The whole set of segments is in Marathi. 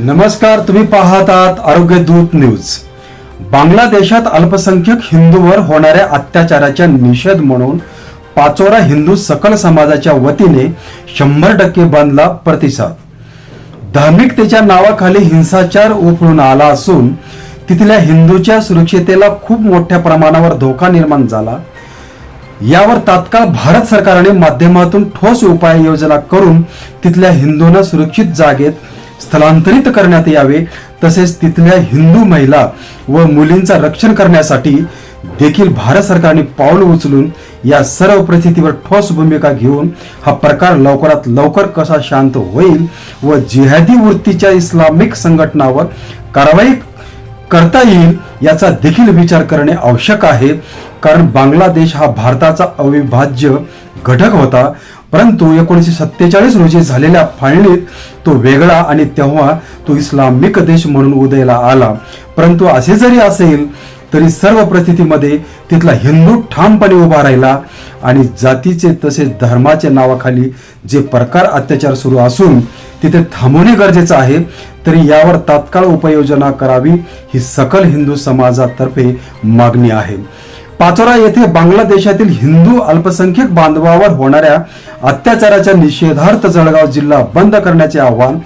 नमस्कार तुम्ही पाहत आहात आरोग्य दूत न्यूज. बांगलादेशात अल्पसंख्याक हिंदूवर होणाऱ्या अत्याचाराच्या निषेध म्हणून पाचोरा हिंदू सकल समाजाच्या वतीने शंभर टक्के बंदला प्रतिसाद. धार्मिकतेच्या नावाखाली हिंसाचार उफळून आला असून तिथल्या हिंदूच्या सुरक्षितेला खूप मोठ्या प्रमाणावर धोका निर्माण झाला. यावर तात्काळ भारत सरकारने माध्यमातून ठोस उपाययोजना करून तिथल्या हिंदूंना सुरक्षित जागेत स्थलांतरित करण्यात यावे तसेच तिथल्या हिंदू महिला व मुलींचा रक्षण करण्यासाठी देखील भारत सरकारने पाऊल उचलून या सर्व परिस्थितीवर ठोस भूमिका घेऊन हा प्रकार लवकरात लवकर कसा शांत होईल व जिहादी वृत्तीच्या इस्लामिक संघटनावर कारवाई करता येईल याचा देखील विचार करणे आवश्यक आहे. कारण बांगलादेश हा भारताचा अविभाज्य घटक होता. परंतु एकोणीसशे सत्तेचाळीस रोजी झालेल्या फाळणीत तो वेगळा आणि तेव्हा तो इस्लामिक देश म्हणून उदयाला आला. परंतु असे जरी असेल तरी सर्व परिस्थितीमध्ये तिथला हिंदू ठामपणे उभा राहिला आणि जातीचे तसेच धर्माच्या नावाखाली जे प्रकार अत्याचार सुरू असून तिथे थांबवणे गरजेचं आहे तरी यावर तात्काळ उपाययोजना करावी ही सकल हिंदू समाजातर्फे मागणी आहे. पाचोरा येथे बांगलादेशातील हिंदू अल्पसंख्यक बांधवावर होणाऱ्या अत्याचाराच्या निषेधार्थ जळगाव जिल्हा बंद करण्याचे आव्हान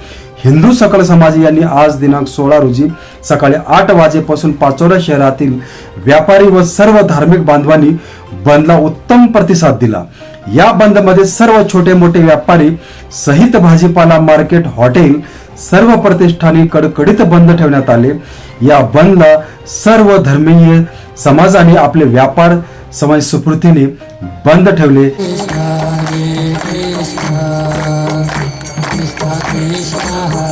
हिंदू सकल समाज यांनी आज दिनांक सोळा रोजी सकाळी आठ वाजेपासून पाचोरा शहरातील व्यापारी व सर्व धार्मिक बांधवांनी बंदला उत्तम प्रतिसाद दिला. या बंदमध्ये सर्व छोटे मोठे व्यापारी सहित भाजीपाला मार्केट हॉटेल सर्व प्रतिष्ठाने कडकडीत बंद ठेवण्यात आले. या बंदला सर्व धर्मीय समाजाने आपले व्यापार समाज सुपूर्तीने बंद ठेवले. কৃষ্ণ হরে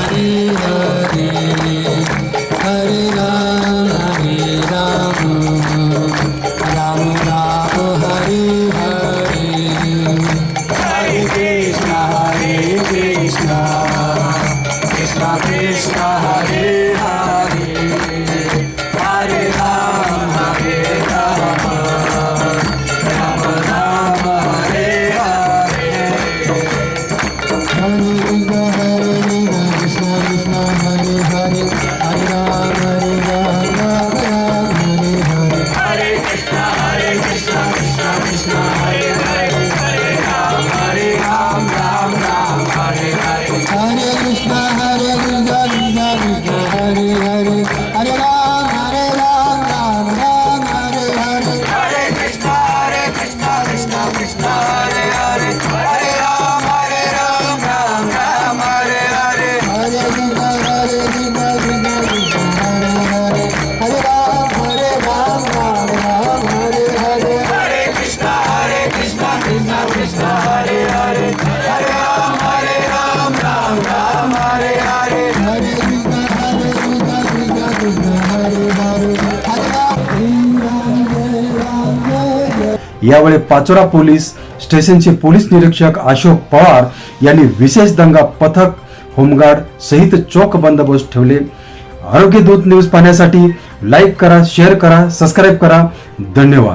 यावेळी पाचोरा पोलीस स्टेशनचे पोलीस निरीक्षक अशोक पवार यांनी विशेष दंगा पथक होमगार्ड सहित चोख बंदोबस्त ठेवले. आरोग्य दूत न्यूज पाहण्यासाठी लाईक करा शेअर करा सबस्क्राईब करा. धन्यवाद.